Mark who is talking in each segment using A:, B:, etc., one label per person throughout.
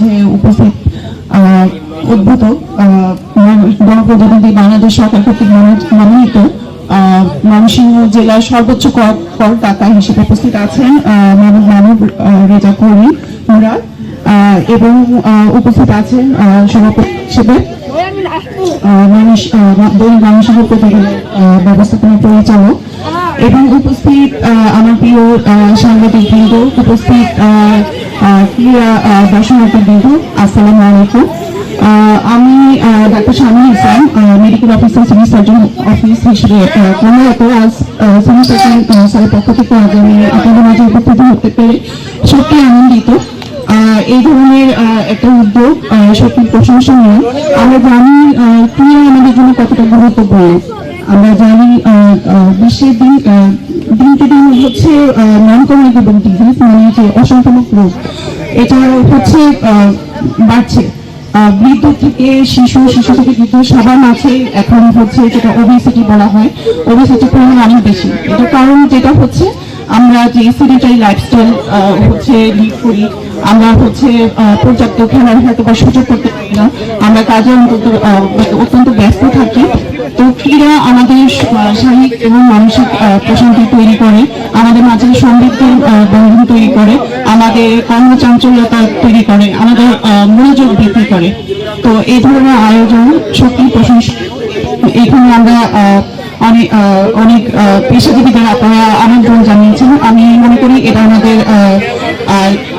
A: মাঝে উপস্থিত উদ্ভূত গণপ্রজাতন্ত্রী বাংলাদেশ সরকার কর্তৃক মনোনীত ময়মনসিংহ জেলার সর্বোচ্চ কর, করদাতা হিসেবে উপস্থিত আছেন মানব মানব রেজা কর্মী মুরাদ এবং উপস্থিত আছেন সভাপতি হিসেবে মানুষ দৈনিক ব্যবস্থাপনা পরিচালক এবং উপস্থিত আমার প্রিয় সাংবাদিক বৃন্দ, উপস্থিত আহ, দর্শনার্থী বৃন্দ আসসালামু আলাইকুম। আমি doctor Shamim Islam medical officer civil surgeon office হিসেবে কর্মরত আজ সিভিল সার্জন স্যারের পক্ষ থেকে আজ আমি আপনাদের মাঝে উপস্থিত হতে পেরে সত্যি আনন্দিত। এই ধরনের একটা উদ্যোগ সত্যি প্রশংসনীয়। আমরা জানি ক্রীড়া আমাদের জন্য কতটা গুরুত্বপূর্ণ। আমরা জানি বিশ্বের দিন দিনকে হচ্ছে নন কমিউনিকেবল ডিজিজ মানে যে অসংক্রামক রোগ, এটা হচ্ছে বাড়ছে। বৃদ্ধ থেকে শিশু শিশু থেকে বৃদ্ধ সবার এখন হচ্ছে যেটা ওবিসিটি বলা হয় ওবিসিটি পরিমাণ অনেক বেশি। এটার কারণ যেটা হচ্ছে আমরা যে সেডিটারি লাইফস্টাইল হচ্ছে লিড করি আমরা হচ্ছে পর্যাপ্ত খেলার হয়তো বা সুযোগ করতে পারি না আমরা কাজে অন্তত অত্যন্ত ব্যস্ত থাকি। তো ক্রীড়া আমাদের শারীরিক এবং মানসিক প্রশান্তি তৈরি করে আমাদের মাঝে সমৃদ্ধির আহ, বন্ধন তৈরি করে আমাদের কর্মচাঞ্চল্যতা তৈরি করে আমাদের মনোযোগ বৃদ্ধি করে। তো এই ধরনের আয়োজন সত্যি প্রশংসা এখানে আমরা অনেক অনেক পেশাজীবীদের আপনারা আমন্ত্রণ জানিয়েছেন। আমি মনে করি এটা আমাদের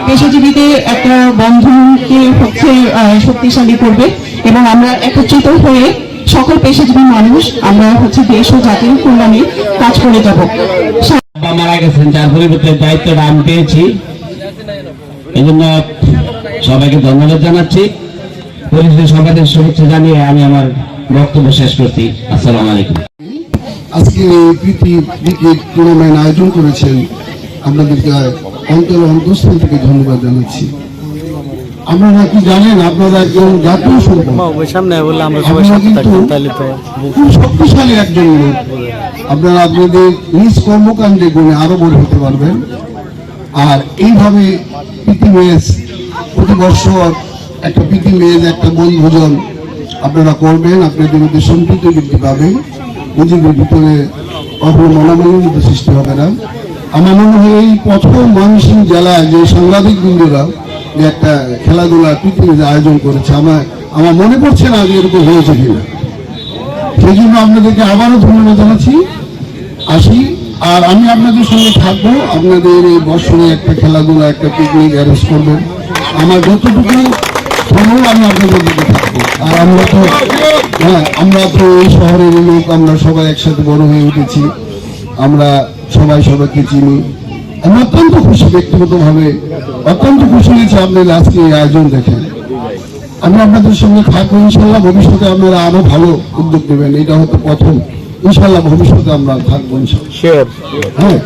A: পেশাজীবীদের একটা বন্ধনকে হচ্ছে শক্তিশালী করবে এবং আমরা একত্রিত হয়ে সকল পেশাজীবী মানুষ, আমরা হচ্ছে দেশ ও জাতির কল্যাণে কাজ করে যাব।
B: মারা গেছেন, যার পরিবর্তে দায়িত্বটা আমি পেয়েছি। এই জন্য সবাইকে ধন্যবাদ জানাচ্ছি। পরিচিত সবাইকে শুভেচ্ছা জানিয়ে আমি আমার বক্তব্য শেষ করছি। আসসালামু আলাইকুম।
C: আজকে এই প্রীতি ক্রিকেট টুর্নামেন্ট আয়োজন করেছেন আপনাদেরকে অন্তর অন্তঃস্থল থেকে ধন্যবাদ জানাচ্ছি। আপনারা কি জানেন আপনারা একজন জাতীয়
D: সামনে বললে আমরা সবাই
C: খুব শক্তিশালী একজন লোক। আপনারা আপনাদের নিজ কর্মকাণ্ডে গুণে আরও বড় হতে পারবেন। আর এইভাবে প্রীতি মেজ প্রতি বছর একটা প্রীতি মেজ একটা বনভোজন আপনারা করবেন আপনাদের মধ্যে সম্পৃক্ত বৃদ্ধি পাবে নিজেদের ভিতরে মনোমালিন্য সৃষ্টি হবে না। আমার মনে হয় এই প্রথম ময়মনসিংহ জেলায় যে সাংবাদিক বৃন্দরা যে একটা খেলাধুলা মেজ আয়োজন করেছে, আমার আমার মনে পড়ছে না যে এরকম হয়েছে কিনা। সেই জন্য আপনাদেরকে আবারও ধন্যবাদ জানাচ্ছি। আসি, আর আমি আপনাদের সঙ্গে থাকব। আপনাদের এই বছরে একটা খেলাধুলা, একটা পিকনিক অ্যারেঞ্জ করবেন আমার যতটুকু সম্ভব আমি আপনাদের দিকে থাকব আর আমরা তো হ্যাঁ আমরা তো এই শহরের লোক আমরা সবাই একসাথে বড় হয়ে উঠেছি। আমরা সবাই সবাইকে চিনি। আমি অত্যন্ত খুশি ব্যক্তিগতভাবে অত্যন্ত খুশি হয়েছি আপনাদের আজকে এই আয়োজন দেখে। আমি আপনাদের সঙ্গে থাকব ইনশাল্লাহ ভবিষ্যতে আপনারা আরও ভালো উদ্যোগ নেবেন। এটা হতো প্রথম। ইনশাল্লাহ ভবিষ্যতে আমরা থাকব ইনশাল্লাহ। হ্যাঁ।